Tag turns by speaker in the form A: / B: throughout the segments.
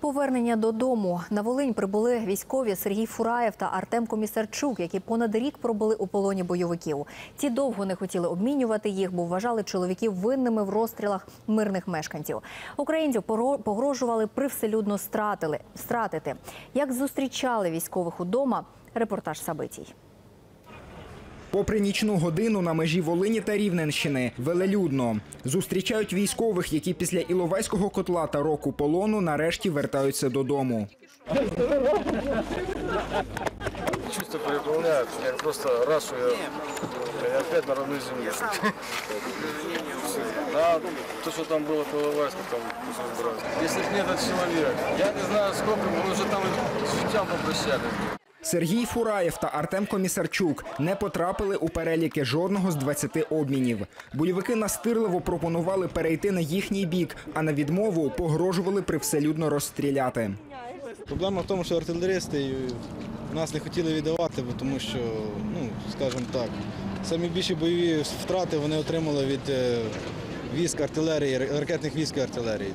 A: Повернення додому на Волинь прибули військові Сергій Фураєв та Артем Комісарчук, які понад рік пробули у полоні бойовиків. Ті довго не хотіли обмінювати їх, бо вважали чоловіків винними в розстрілах мирних мешканців. Українців погрожували привселюдно стратили стратити. Як зустрічали військових удома? Репортаж Сабитій.
B: Попри нічну годину на межі Волині та Рівненщини велелюдно зустрічають військових, які після Іловайського котла та року полону нарешті вертаються додому.
C: чувства переполняют. Я просто рад, что я, я опять на родной земле. Да, то, что там было по Иловайску, там пусть разбираются. Если б не этот человек, я не знаю сколько, мы уже там с життям попрощались.
B: Сергій Фураєв та Артем Комісарчук не потрапили у переліки жодного з 20 обмінів. Бойовики настирливо пропонували перейти на їхній бік, а на відмову погрожували привселюдно розстріляти.
D: Проблема в тому, що артилеристи нас не хотіли віддавати, тому що, ну, скажімо так, самі більші бойові втрати вони отримали від е, військ артилерії, ракетних військ артилерії.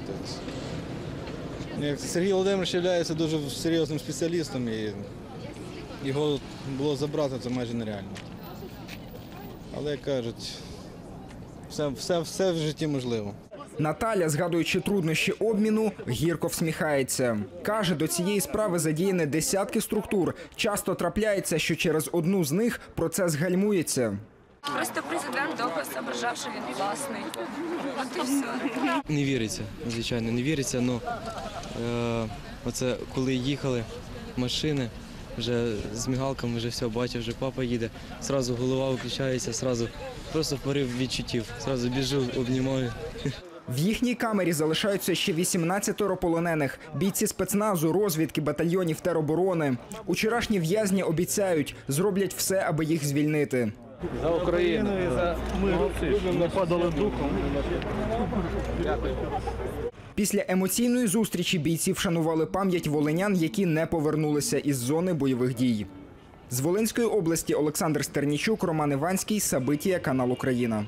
D: Сергій Володимирович є дуже серйозним спеціалістом і його було забрати це майже нереально. Але як кажуть, все, все, все в житті можливо.
B: Наталя, згадуючи труднощі обміну, гірко всміхається. Каже, до цієї справи задіяні десятки структур. Часто трапляється, що через одну з них процес гальмується.
E: Просто президент довго зображав, що він власний. От і все.
F: Не віриться, звичайно, не віриться. Ну, е, оце коли їхали машини, вже з мігалками, вже все, бачив, вже папа їде. Зразу голова включається, зразу просто порив відчуттів. Зразу біжу, обнімаю.
B: В їхній камері залишаються ще 18 полонених. Бійці спецназу, розвідки, батальйонів тероборони. Учорашні в'язні обіцяють, зроблять все, аби їх звільнити.
C: За Україну. За не падали духом.
B: Після емоційної зустрічі бійці вшанували пам'ять волинян, які не повернулися із зони бойових дій. З Волинської області Олександр Стернічук, Роман Іванський, Сабитія, канал Україна.